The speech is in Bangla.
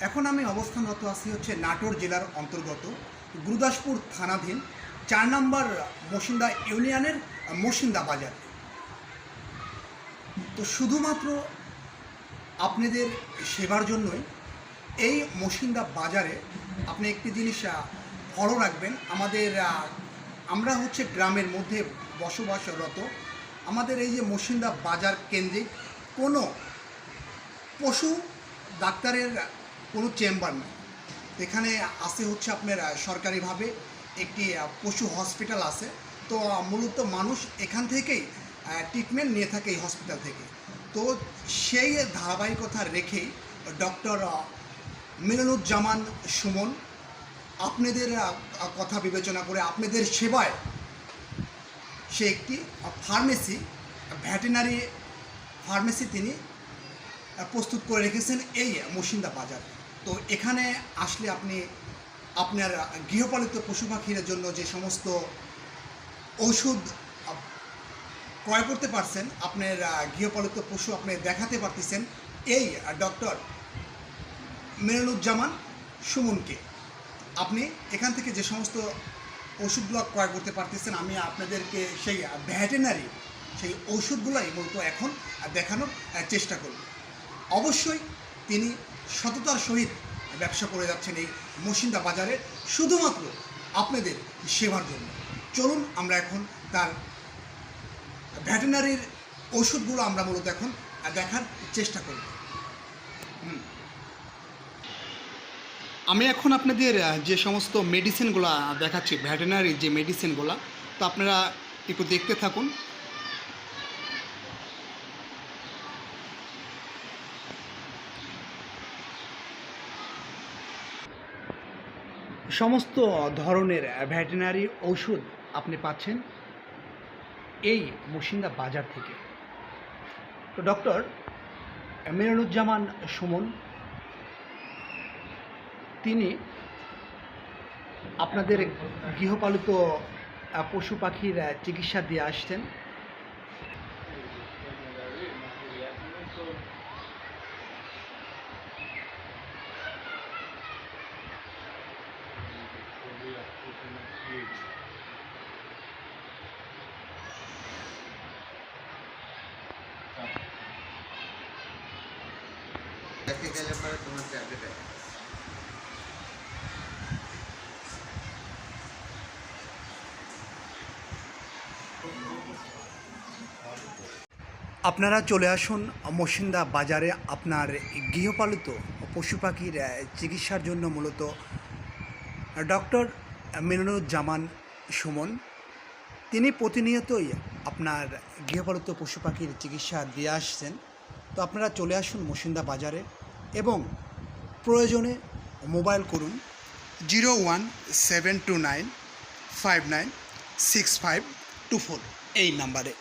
এখন আমি অবস্থানরত আছি হচ্ছে নাটোর জেলার অন্তর্গত গুরুদাসপুর থানাধীন চার নম্বর মসিন্দা ইউনিয়নের মসিন্দা বাজার। তো শুধুমাত্র আপনাদের সেবার জন্যই এই মসিন্দা বাজারে আপনি একটি জিনিস ফলো রাখবেন। আমাদের আমরা হচ্ছে গ্রামের মধ্যে বসবাসরত। আমাদের এই যে মসিন্দা বাজার কেন্দ্রিক কোনো পশু ডাক্তারের কোনো চেম্বার নেই। এখানে আছে হচ্ছে আপনার সরকারিভাবে একটি পশু হসপিটাল আছে। তো মূলত মানুষ এখান থেকেই ট্রিটমেন্ট নিয়ে থাকে এই হসপিটাল থেকে। তো সেই ধারাবাহিকতা রেখেই ডক্টর মিলনুজ্জামান সুমন আপনাদের কথা বিবেচনা করে আপনাদের সেবায় সে একটি ফার্মেসি ভ্যাটেনারি ফার্মেসি তিনি প্রস্তুত করে রেখেছেন এই মুর্শিদা বাজার। তো এখানে আসলে আপনি আপনার গৃহপালিত পশু পাখির জন্য যে সমস্ত ঔষধ ক্রয় করতে পারছেন, আপনার গৃহপালিত পশু আপনি দেখাতে পারতেছেন, এই ডক্টর মিরানুজ্জামান সুমনকে। আপনি এখান থেকে যে সমস্ত ওষুধগুলো ক্রয় করতে পারতেছেন, আমি আপনাদেরকে সেই ভ্যাটেনারি সেই ওষুধগুলোই মূলত এখন দেখানোর চেষ্টা করব। অবশ্যই তিনি সততার সহিত ব্যবসা করে যাচ্ছেন এই মসিন্দা বাজারে। শুধুমাত্র আপনাদের সেবার জন্য। চলুন আমরা এখন তার ভ্যাটেনারির ওষুধগুলো আমরা মূলত এখন দেখার চেষ্টা করব। আমি এখন আপনাদের যে সমস্ত মেডিসিনগুলো দেখাচ্ছি ভ্যাটেনারি যে মেডিসিনগুলো তা আপনারা একটু দেখতে থাকুন। সমস্ত ধরনের ভ্যাটেনারি ঔষধ আপনি পাচ্ছেন এই মুর্শিদা বাজার থেকে। তো ডক্টর মিরানুজ্জামান সুমন, তিনি আপনাদের গৃহপালিত পশু পাখির চিকিৎসা দিয়ে আসছেন। দেখে গেলে পরে তোমার আপনারা চলে আসুন মসিন্দা বাজারে আপনার গৃহপালিত পশু পাখির চিকিৎসার জন্য মূলত ডক্টর মিনুজ্জামান সুমন। তিনি প্রতিনিয়তই আপনার গৃহপালিত পশু পাখির চিকিৎসা দিয়ে আসছেন। তো আপনারা চলে আসুন মুসিন্দা বাজারে এবং প্রয়োজনে মোবাইল করুন zero one seven two nine five nine six five two four এই নাম্বারে।